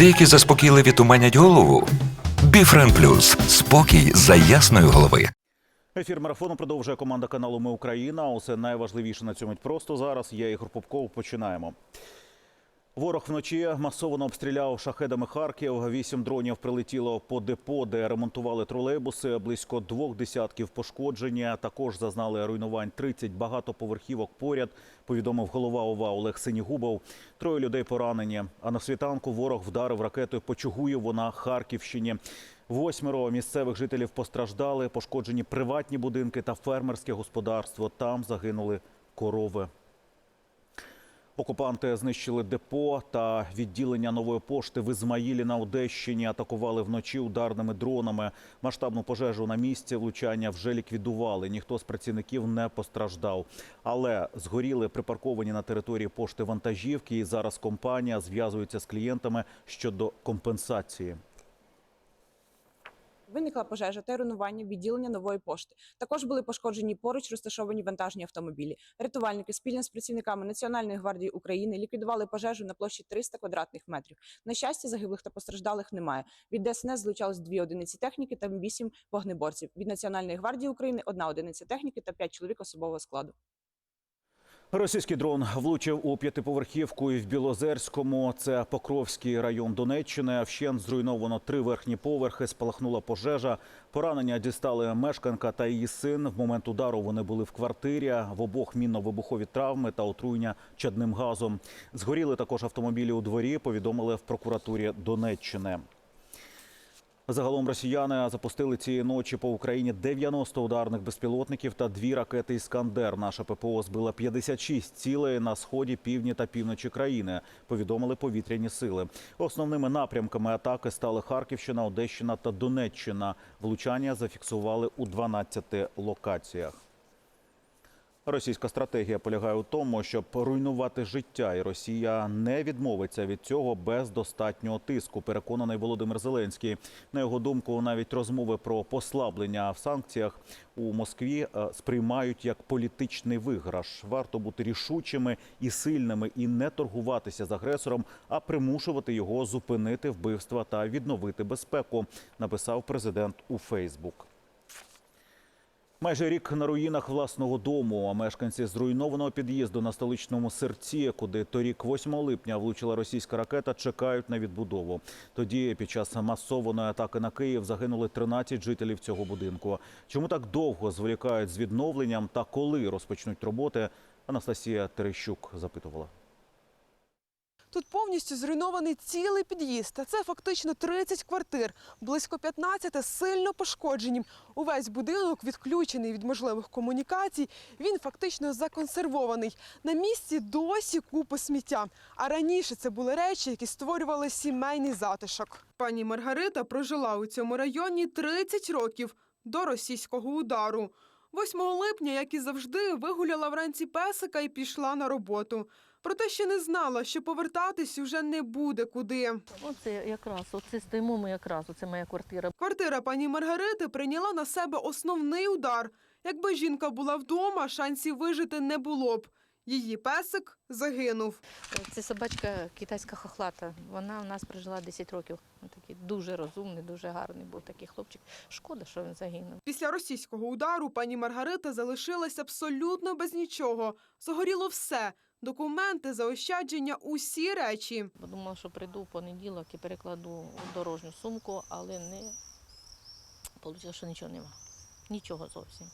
Деякі заспокійливі туманять голову. Біфрен Плюс спокій за ясної голови. Ефір марафону продовжує команда каналу Ми Україна. Усе найважливіше на цьому просто зараз. Я Ігор Попков. Починаємо. Ворог вночі масово обстріляв шахедами Харків. Вісім дронів прилетіло по депо, де ремонтували тролейбуси. Близько двох десятків пошкодження. Також зазнали руйнувань 30 багатоповерхівок поряд. Повідомив голова ОВА Олег Синігубов. Троє людей поранені. А на світанку ворог вдарив ракетою по Чугуєву на Харківщині. Восьмеро місцевих жителів постраждали. Пошкоджені приватні будинки та фермерське господарство. Там загинули корови. Окупанти знищили депо та відділення нової пошти в Ізмаїлі на Одещині. Атакували вночі ударними дронами. Масштабну пожежу на місці влучання вже ліквідували. Ніхто з працівників не постраждав. Але згоріли припарковані на території пошти вантажівки. І зараз компанія зв'язується з клієнтами щодо компенсації. Виникла пожежа та руйнування відділення нової пошти. Також були пошкоджені поруч розташовані вантажні автомобілі. Рятувальники спільно з працівниками Національної гвардії України ліквідували пожежу на площі 300 квадратних метрів. На щастя, загиблих та постраждалих немає. Від ДСНС злучалось дві одиниці техніки та вісім вогнеборців. Від Національної гвардії України одна одиниця техніки та п'ять чоловік особового складу. Російський дрон влучив у п'ятиповерхівку і в Білозерському. Це Покровський район Донеччини. Вщент зруйновано три верхні поверхи. Спалахнула пожежа. Поранення дістали мешканка та її син. В момент удару вони були в квартирі. В обох мінно-вибухові травми та отруєння чадним газом. Згоріли також автомобілі у дворі. Повідомили в прокуратурі Донеччини. Загалом росіяни запустили цієї ночі по Україні 90 ударних безпілотників та дві ракети «Іскандер». Наша ППО збила 56 цілей на сході, півдні та півночі країни. Повідомили повітряні сили. Основними напрямками атаки стали Харківщина, Одещина та Донеччина. Влучання зафіксували у 12 локаціях. Російська стратегія полягає у тому, щоб руйнувати життя, і Росія не відмовиться від цього без достатнього тиску. Переконаний Володимир Зеленський. На його думку, навіть розмови про послаблення в санкціях у Москві е, сприймають як політичний виграш. Варто бути рішучими і сильними, і не торгуватися з агресором, а примушувати його зупинити вбивства та відновити безпеку. Написав президент у Фейсбук. Майже рік на руїнах власного дому. А мешканці зруйнованого під'їзду на столичному серці, куди торік, 8 липня, влучила російська ракета, чекають на відбудову. Тоді, під час масованої атаки на Київ, загинули 13 жителів цього будинку. Чому так довго зволікають з відновленням та коли розпочнуть роботи? Анастасія Терещук запитувала. Тут повністю зруйнований цілий під'їзд, а це фактично 30 квартир, близько 15 сильно пошкоджені. Увесь будинок відключений від можливих комунікацій. Він фактично законсервований. На місці досі купи сміття. А раніше це були речі, які створювали сімейний затишок. Пані Маргарита прожила у цьому районі 30 років до російського удару. 8 липня, як і завжди, вигуляла вранці песика і пішла на роботу. Проте ще не знала, що повертатись уже не буде куди. Оце якраз, оце стоїмо ми якраз, оце моя квартира. Квартира пані Маргарити прийняла на себе основний удар. Якби жінка була вдома, шансів вижити не було б. Її песик загинув. Це собачка китайська хохлата. Вона у нас прожила 10 років. Він такий дуже розумний, дуже гарний був такий хлопчик. Шкода, що він загинув. Після російського удару пані Маргарита залишилась абсолютно без нічого. Загоріло все: документи, заощадження, усі речі. Думала, що прийду в понеділок і перекладу у дорожню сумку, але не вийшло, що нічого нема. Нічого зовсім.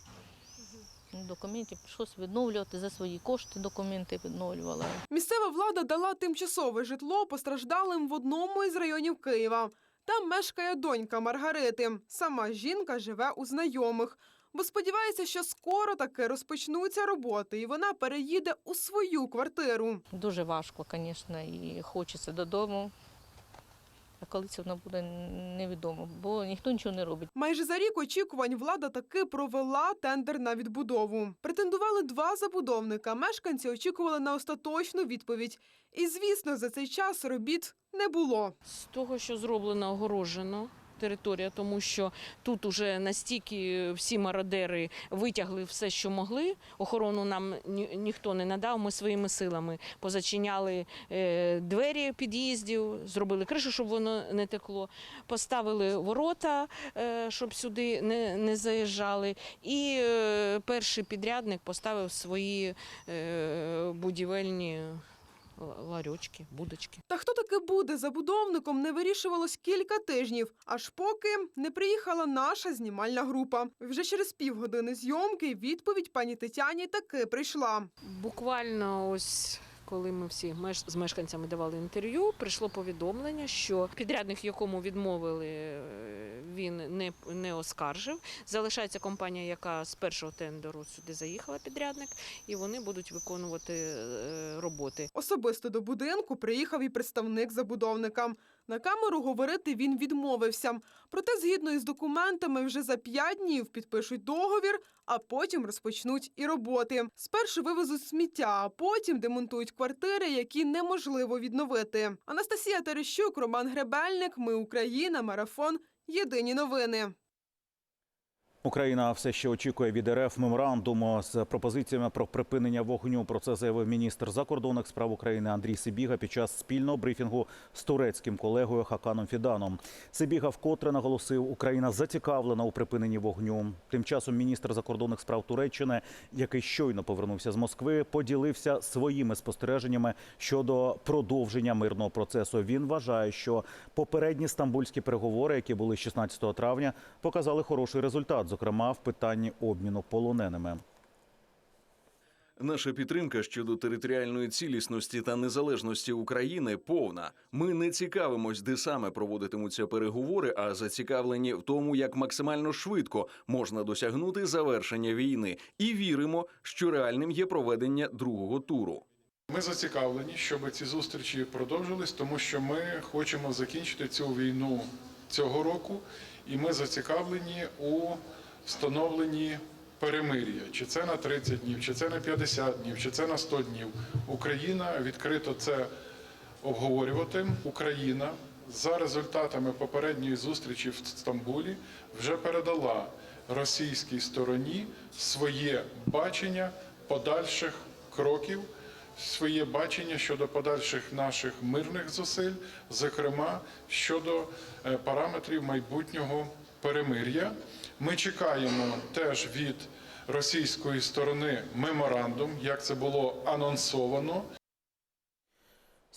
Документів прийшлося відновлювати за свої кошти. Документи відновлювала. Місцева влада дала тимчасове житло постраждалим в одному із районів Києва. Там мешкає донька Маргарити. Сама жінка живе у знайомих, бо сподівається, що скоро таки розпочнуться роботи, і вона переїде у свою квартиру. Дуже важко, звісно, і хочеться додому. А коли це воно буде невідомо, бо ніхто нічого не робить. Майже за рік очікувань влада таки провела тендер на відбудову. Претендували два забудовника. Мешканці очікували на остаточну відповідь. І звісно, за цей час робіт не було. З того, що зроблено, огорожено, територія, тому що тут уже настільки всі мародери витягли все, що могли. Охорону нам ні, ніхто не надав. Ми своїми силами позачиняли е, двері під'їздів, зробили кришу, щоб воно не текло, поставили ворота, е, щоб сюди не, не заїжджали. І е, перший підрядник поставив свої е, будівельні ларьочки, будочки. Та хто таки буде забудовником, не вирішувалось кілька тижнів, аж поки не приїхала наша знімальна група. Вже через півгодини зйомки відповідь пані Тетяні таки прийшла. Буквально ось. Коли ми всі з мешканцями давали інтерв'ю, прийшло повідомлення, що підрядник, якому відмовили, е, він не, не оскаржив. Залишається компанія, яка з першого тендеру сюди заїхала, підрядник, і вони будуть виконувати е, роботи. Особисто до будинку приїхав і представник забудовника. На камеру говорити він відмовився. Проте, згідно із документами, вже за п'ять днів підпишуть договір, а потім розпочнуть і роботи. Спершу вивезуть сміття, а потім демонтують квартири, які неможливо відновити. Анастасія Терещук, Роман Гребельник. Ми Україна. Марафон. Єдині новини. Україна все ще очікує від РФ меморандуму з пропозиціями про припинення вогню. Про це заявив міністр закордонних справ України Андрій Сибіга під час спільного брифінгу з турецьким колегою Хаканом Фіданом. Сибіга вкотре наголосив, Україна зацікавлена у припиненні вогню. Тим часом міністр закордонних справ Туреччини, який щойно повернувся з Москви, поділився своїми спостереженнями щодо продовження мирного процесу. Він вважає, що попередні стамбульські переговори, які були 16 травня, показали хороший результат, зокрема в питанні обміну полоненими. Наша підтримка щодо територіальної цілісності та незалежності України повна. Ми не цікавимось, де саме проводитимуться переговори, а зацікавлені в тому, як максимально швидко можна досягнути завершення війни, і віримо, що реальним є проведення другого туру. Ми зацікавлені, щоб ці зустрічі продовжились, тому що ми хочемо закінчити цю війну цього року, і ми зацікавлені у встановленні перемир'я. Чи це на 30 днів, чи це на 50 днів, чи це на 100 днів. Україна відкрито це обговорювати. Україна за результатами попередньої зустрічі в Стамбулі вже передала російській стороні своє бачення подальших кроків своє бачення щодо подальших наших мирних зусиль, зокрема щодо е, параметрів майбутнього перемир'я. Ми чекаємо теж від російської сторони меморандум, як це було анонсовано.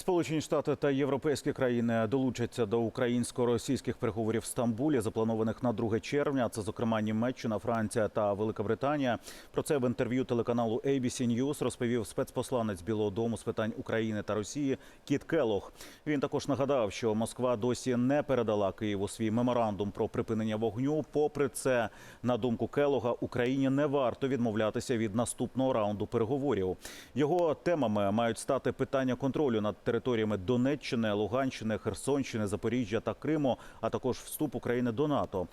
Сполучені Штати та європейські країни долучаться до українсько-російських переговорів в Стамбулі, запланованих на 2 червня. Це, зокрема, Німеччина, Франція та Велика Британія. Про це в інтерв'ю телеканалу ABC News розповів спецпосланець Білого Дому з питань України та Росії Кіт Келох. Він також нагадав, що Москва досі не передала Києву свій меморандум про припинення вогню. Попри це, на думку Келога, Україні не варто відмовлятися від наступного раунду переговорів. Його темами мають стати питання контролю над територіями Донеччини, Луганщини, Херсонщини, Запоріжжя та Криму, а також вступ України до НАТО.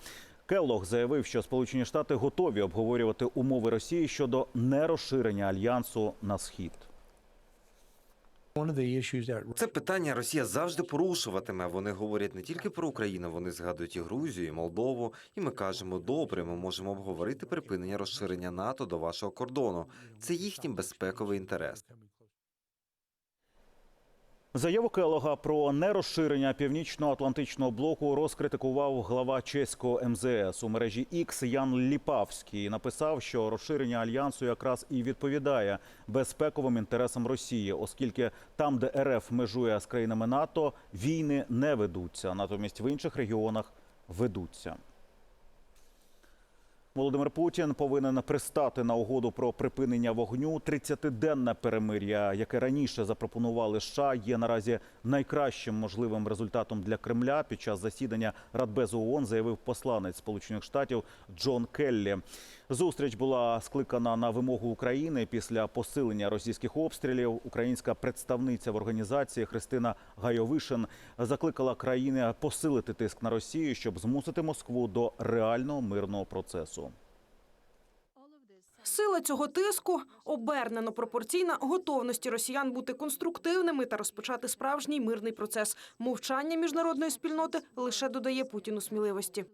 Келлог заявив, що Сполучені Штати готові обговорювати умови Росії щодо нерозширення альянсу на схід. Це питання Росія завжди порушуватиме. Вони говорять не тільки про Україну, вони згадують і Грузію, і Молдову. І ми кажемо, добре, ми можемо обговорити припинення розширення НАТО до вашого кордону. Це їхній безпековий інтерес. Заяву Келога про нерозширення північно-атлантичного блоку розкритикував глава чеського МЗС у мережі X Ян Ліпавський. Написав, що розширення альянсу якраз і відповідає безпековим інтересам Росії, оскільки там, де РФ межує з країнами НАТО, війни не ведуться, натомість в інших регіонах ведуться. Володимир Путін повинен пристати на угоду про припинення вогню. 30-денне перемир'я, яке раніше запропонували США, є наразі найкращим можливим результатом для Кремля. Під час засідання Радбезу ООН заявив посланець Сполучених Штатів Джон Келлі. Зустріч була скликана на вимогу України після посилення російських обстрілів. Українська представниця в організації Христина Гайовишин закликала країни посилити тиск на Росію, щоб змусити Москву до реального мирного процесу. Сила цього тиску обернено пропорційна готовності росіян бути конструктивними та розпочати справжній мирний процес. Мовчання міжнародної спільноти лише додає Путіну сміливості.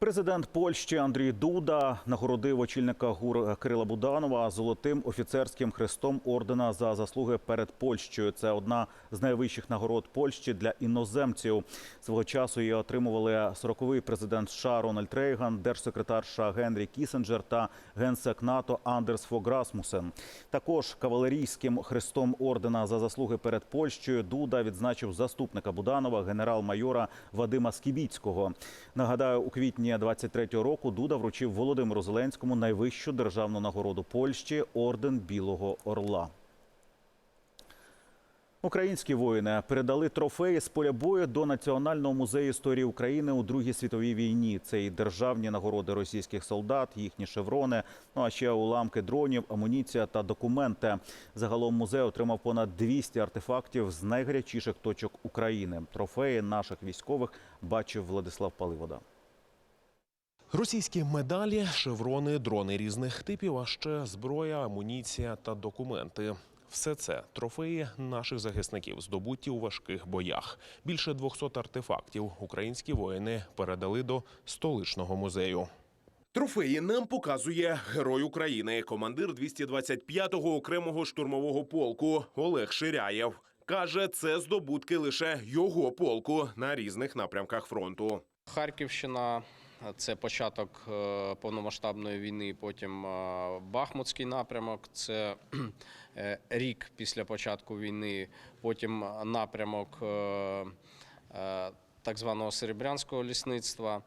Президент Польщі Андрій Дуда нагородив очільника ГУР Кирила Буданова золотим офіцерським хрестом ордена за заслуги перед Польщею. Це одна з найвищих нагород Польщі для іноземців. Свого часу її отримували 40-й президент США Рональд Рейган, держсекретар США Генрі Кісінджер та генсек НАТО Андерс Фог Расмусен. Також кавалерійським хрестом ордена за заслуги перед Польщею Дуда відзначив заступника Буданова, генерал-майора Вадима Скібіцького. Нагадаю, у квітні 23-го року Дуда вручив Володимиру Зеленському найвищу державну нагороду Польщі орден Білого Орла. Українські воїни передали трофеї з поля бою до Національного музею історії України у Другій світовій війні. Це і державні нагороди російських солдат, їхні шеврони, ну а ще уламки дронів, амуніція та документи. Загалом музей отримав понад 200 артефактів з найгарячіших точок України. Трофеї наших військових бачив Владислав Паливода. Російські медалі, шеврони, дрони різних типів, а ще зброя, амуніція та документи. Все це трофеї наших захисників, здобуті у важких боях. Більше 200 артефактів українські воїни передали до столичного музею. Трофеї нам показує герой України, командир 225-го окремого штурмового полку Олег Ширяєв. Каже, це здобутки лише його полку на різних напрямках фронту. Харківщина це початок е, повномасштабної війни. Потім е, Бахмутський напрямок. Це е, рік після початку війни. Потім напрямок так званого серебрянського лісництва.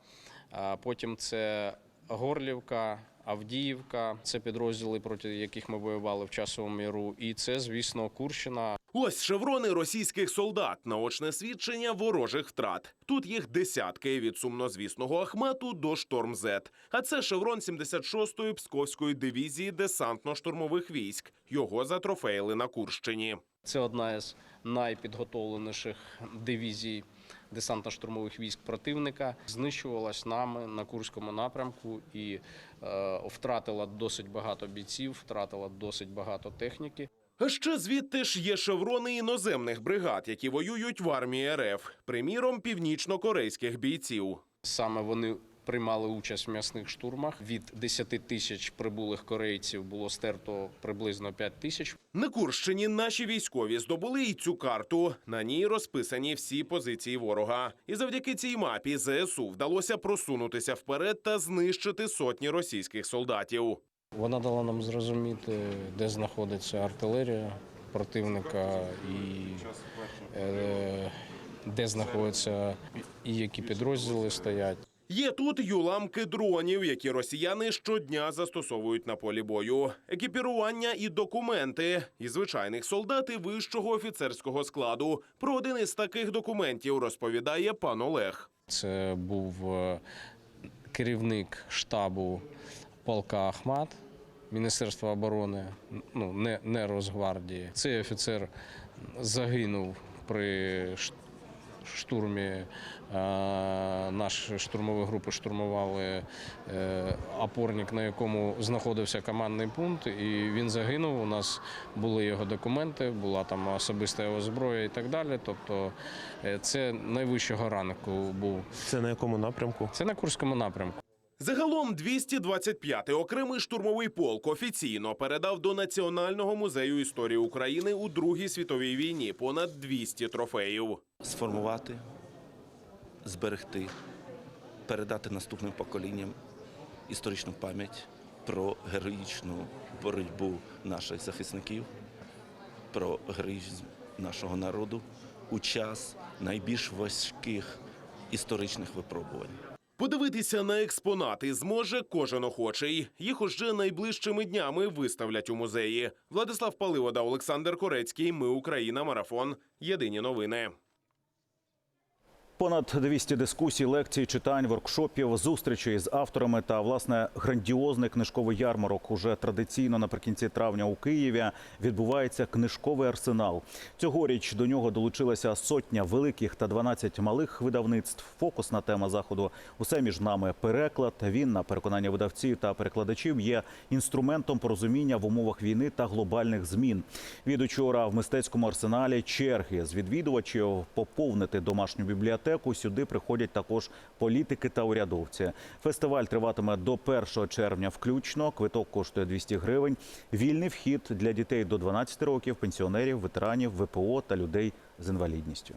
Потім це Горлівка. Авдіївка це підрозділи, проти яких ми воювали в часовому міру, і це, звісно, Курщина. Ось шеврони російських солдат, наочне свідчення ворожих втрат. Тут їх десятки від сумнозвісного Ахмату до Шторм Зет. А це шеврон 76-ї Псковської дивізії десантно-штурмових військ. Його затрофеїли на Курщині. Це одна із найпідготовленіших дивізій десантно-штурмових військ противника. Знищувалась нами на Курському напрямку і е, втратила досить багато бійців, втратила досить багато техніки. А ще звідти ж є шеврони іноземних бригад, які воюють в армії РФ, приміром північно-корейських бійців. Саме вони приймали участь в м'ясних штурмах. Від 10 тисяч прибулих корейців було стерто приблизно 5 тисяч. На Курщині наші військові здобули і цю карту. На ній розписані всі позиції ворога. І завдяки цій мапі ЗСУ вдалося просунутися вперед та знищити сотні російських солдатів. Вона дала нам зрозуміти, де знаходиться артилерія противника і е, де знаходяться і які підрозділи стоять. Є тут й уламки дронів, які росіяни щодня застосовують на полі бою, екіпірування і документи, і звичайних солдат і вищого офіцерського складу. Про один із таких документів розповідає пан Олег. Це був е, керівник штабу полка Ахмат Міністерства оборони, ну не, не Росгвардії. Цей офіцер загинув при штурмі. Е, Наші штурмові групи штурмували е, опорник, на якому знаходився командний пункт, і він загинув. У нас були його документи, була там особиста його зброя і так далі. Тобто е, це найвищого ранку був. Це на якому напрямку? Це на Курському напрямку. Загалом 225-й окремий штурмовий полк офіційно передав до Національного музею історії України у Другій світовій війні понад 200 трофеїв. сформувати, зберегти, передати наступним поколінням історичну пам'ять про героїчну боротьбу наших захисників, про героїзм нашого народу у час найбільш важких історичних випробувань. Подивитися на експонати зможе кожен охочий. Їх уже найближчими днями виставлять у музеї. Владислав Паливода, Олександр Корецький. Ми Україна. Марафон. Єдині новини. Понад 200 дискусій, лекцій, читань, воркшопів, зустрічей з авторами та власне грандіозний книжковий ярмарок. Уже традиційно наприкінці травня у Києві відбувається книжковий арсенал. Цьогоріч до нього долучилася сотня великих та 12 малих видавництв. Фокусна тема заходу усе між нами переклад. Він на переконання видавців та перекладачів є інструментом порозуміння в умовах війни та глобальних змін. Від учора в мистецькому арсеналі черги з відвідувачів поповнити домашню бібліотеку. Сюди приходять також політики та урядовці. Фестиваль триватиме до 1 червня включно. Квиток коштує 200 гривень. Вільний вхід для дітей до 12 років, пенсіонерів, ветеранів, ВПО та людей з інвалідністю.